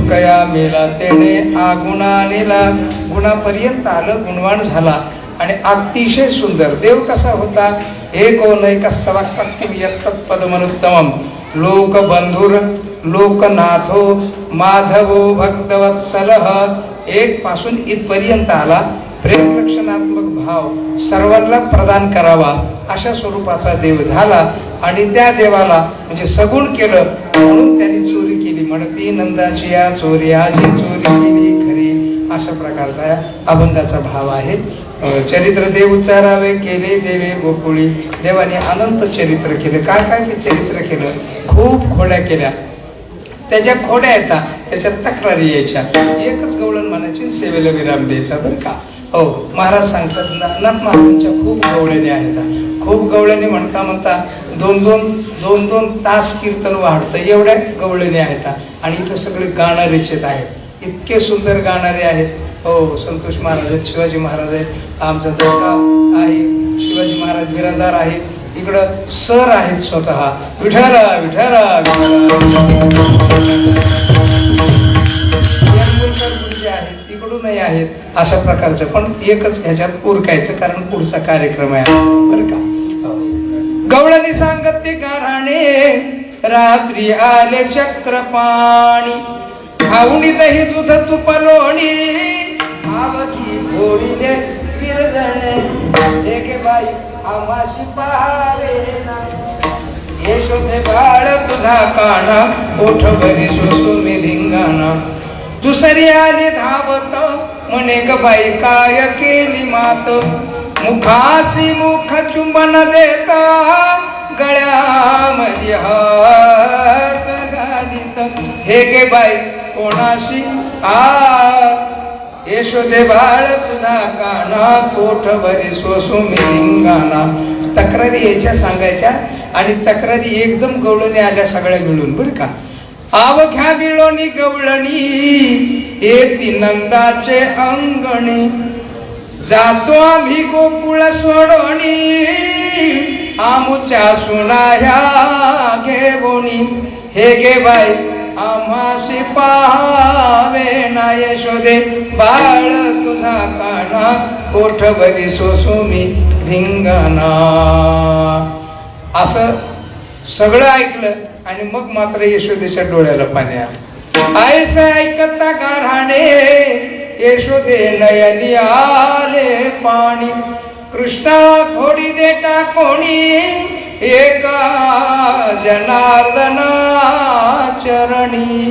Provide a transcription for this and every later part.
तुकया मेला तेने आ गुणा नेला. गुणापर्यंत आलं गुणवान झाला. आणि अतिशय सुंदर. देव कसा होता? एक नैक पद लोक बंधुर लोकनाथो माधवो भक्तवत्सल. एक पासून इथपर्यंत आला. प्रेम रक्षणात्मक भाव सर्वांना प्रदान करावा अशा स्वरूपाचा देव झाला आणि त्या देवाला म्हणजे सगुण केलं म्हणून त्यांनी चोरी केली. म्हणती नंदाची या चोरी आजी चोरी केली खरी. अशा प्रकारचा या अभंगाचा भाव आहे. चरित्र देव उच्चारावे केले देवे गोकुळी. देवाने अनंत चरित्र केले. काय काय ते चरित्र केलं? खूप खोड्या केल्या. त्याच्या खोड्या येतात त्याच्यात तक्रारी यायच्या. एकच गवळण म्हणायची सेवेला विराम द्यायचा बरं का? हो महाराज सांगतात नाथनाथ महाराजांच्या खूप गवळ्याने आहेत. खूप गवळ्याने म्हणता म्हणता दोन दोन दोन दोन तास कीर्तन वाढतं एवढ्या गवळ्याने आहेत. आणि इथं सगळे गाणं रचित आहेत. इतके सुंदर गाणारे आहेत. हो संतोष महाराज आहेत शिवाजी महाराज आहेत आमचा दोघा आहे शिवाजी महाराज बिरादार आहे इकडं सर आहेत स्वतः. विठारा विठारा आहेत आहेत अशा प्रकारचं. पण एकच ह्याच्यात उरकायचं कारण पुढचा कार्यक्रम आहे बरं का? गवळणी सांगत ते गाराणे रात्री आले चक्रपाणी. खाऊनी दही दूध तुपलोणी आवकी घोडीने विरजणे. हे बाई आमाशी पाहावे ना. यशोदे बाळ तुझा काना ओठ भरी सुसुमी धिंगाणा. दुसरी आली धावत. म्हणे ग बाई काय केली मात? मुखासी मुख चुंबन देता. गळ्यामध्ये हात घालीत. हे गे बाई कोणाशी? आ यशोदे बाळ तुझा काना कोठ भरी सोसुमी धिंगाणा तक्रारी यायच्या सांगायच्या आणि तक्रारी एकदम गवळून आल्या सगळ्या मिळून बरं का? आवख्या बिळोनी गवळणी येती नंदाचे अंगणी. जातो आम्ही गोकुळ सोडोणी आमुच्या सुनाया घेवणी. हे गे बाई आम्हाशी पाहावे ना यशोदे बाळ तुझा काना कोठ बरी सोसुमी धिंगाणा असं सगळं ऐकलं. आणि मग मात्र यशोदेच्या डोळ्याला पाणी आलं. आयस ऐकता गाराणे यशोदे नयनी आले पाणी. कृष्णा खोडी देता कोणी एका जनार्दना चरणी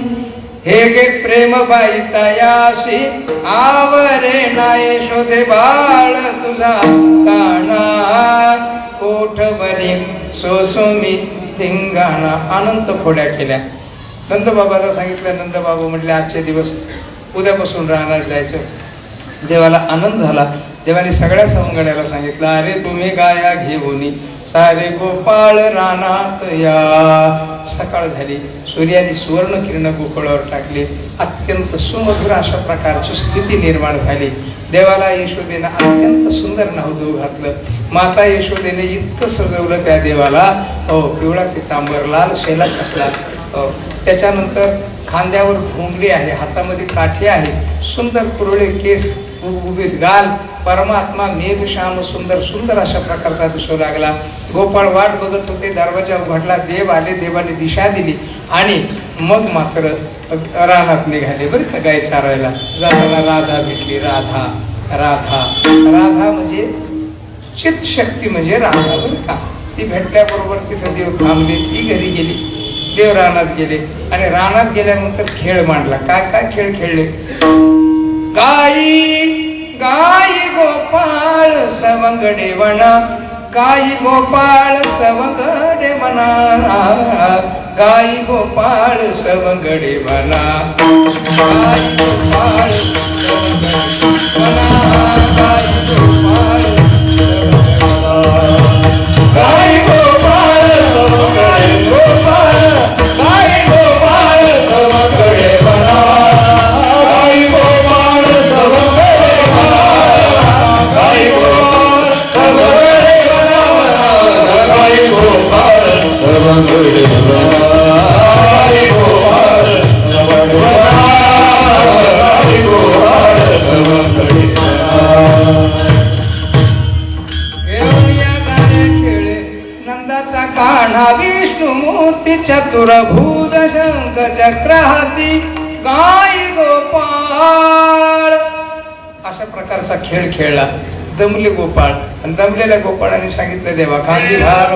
हे गे प्रेम बाई तयाशी आवरे ना यशोदे बाळ तुझा काना कोठ सोसुमी धिंगाणा अनंत खोड्या केल्या. नंदबाबाला सांगितलं नंदबाबा म्हटले आजचे दिवस उद्यापासून राहणार जायचं. देवाला आनंद झाला. देवाने सगळ्या सवंगड्याला सांगितलं अरे तुम्ही गाया घेऊन सारे गोपाळ रानात या. सकाळ झाली. सूर्याने सुवर्ण किरण गोकुळावर टाकली. अत्यंत सुमधुर अशा प्रकारची स्थिती निर्माण झाली. देवाला यशोदेनं अत्यंत सुंदर नवदू घातलं. माता यशोदेने इतकं सजवलं त्या देवाला. हो पिवळा पितांबर लाल शेला कसला. हो त्याच्यानंतर खांद्यावर घुंगली आहे हातामध्ये काठी आहे. सुंदर कुरळे केस उभीत गाल परमात्मा मेघ श्याम सुंदर सुंदर अशा प्रकारचा दिसू लागला. गोपाळ वाट बघत होते दरवाजा उघडला देव आले देवाने दिशा दिली आणि मग मात्र रानात निघाले. बरं का गाय चारायला? जाताना राधा भेटली राधा राधा. राधा म्हणजे चित शक्ती म्हणजे राधा बरं का? ती भेटल्याबरोबर तिथं देव थांबले ती घरी गेली. देव रानात गेले आणि रानात गेल्यानंतर खेळ मांडला. काय काय खेळ खेळले? काही काय गोपाळ सवंगडे म्हणा? काय गोपाळ सवंगडे म्हणा? काय गोपाळ सवंगडे म्हणा? काय गोपाळ सवगडे म्हणा? गाई गोपाळ काय अशा प्रकारचा खेळ खेळला. दमले गोपाळ. आणि दमलेल्या गोपाळाने सांगितलं देवा खांदी भार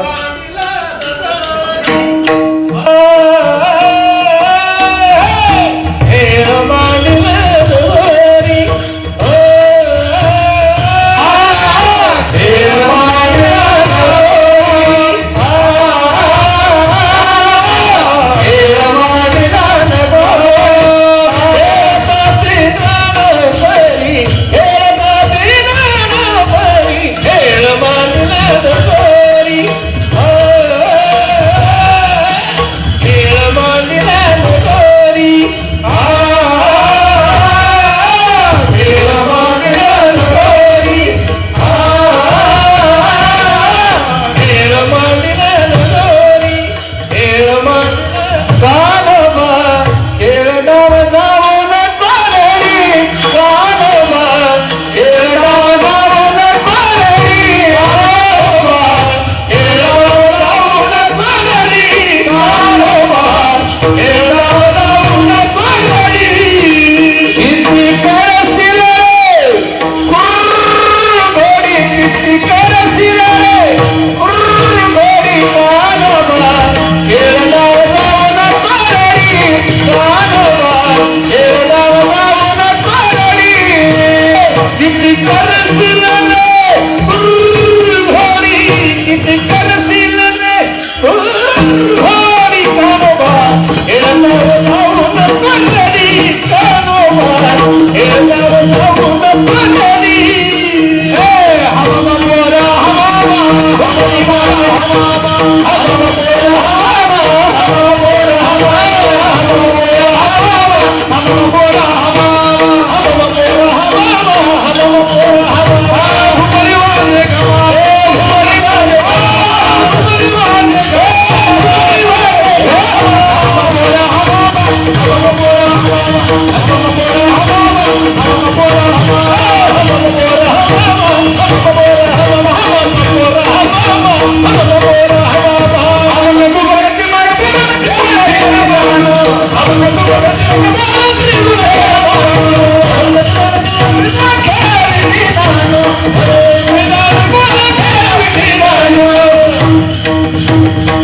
Corpina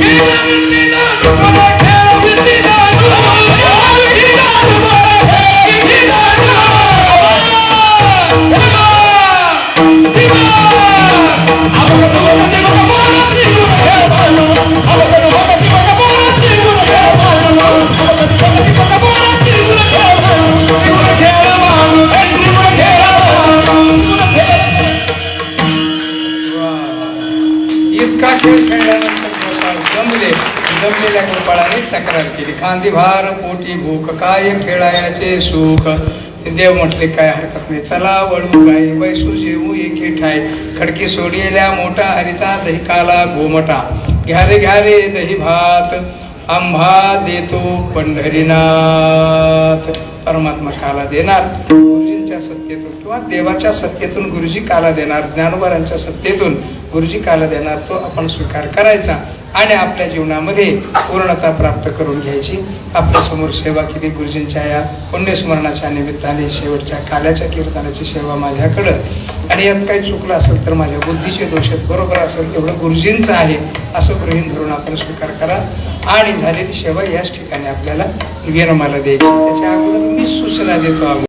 Yeah. इतका खेळ खेळल्यानंतर गोपाळ जमले जमलेल्या गोपाळाने तक्रार केली. खांदी भार पोटी भूक काय खेळायाचे सुख? देव म्हटले काय हरकत नाही. चला वळू गाई. बैसू जेवू एके ठाय खडकी सोडलेल्या मोठा हरीचा दही काला गोमटा. घ्या रे घ्या रे दही भात. आंबा देतो पंढरीनाथ. परमात्मा काला देणार. गुरुजींच्या सत्तेतून किंवा देवाच्या सत्तेतून गुरुजी काला देणार ज्ञानोबारांच्या सत्तेतून गुरुजी काला देणार तो आपण स्वीकार करायचा आणि आपल्या जीवनामध्ये पूर्णता प्राप्त करून घ्यायची. आपल्यासमोर सेवा केली गुरुजींच्या या पुण्यस्मरणाच्या निमित्ताने शेवटच्या काल्याच्या कीर्तनाची सेवा माझ्याकडं. आणि यात काही चुकलं असेल तर माझ्या बुद्धीचे दोष आहेत. बरोबर असेल एवढं गुरुजींचं आहे असं गृहीत धरून आपण स्वीकार करा. आणि झालेली सेवा याच ठिकाणी आपल्याला विरमाला द्यायची. त्याच्या अगोदर मी सूचना देतो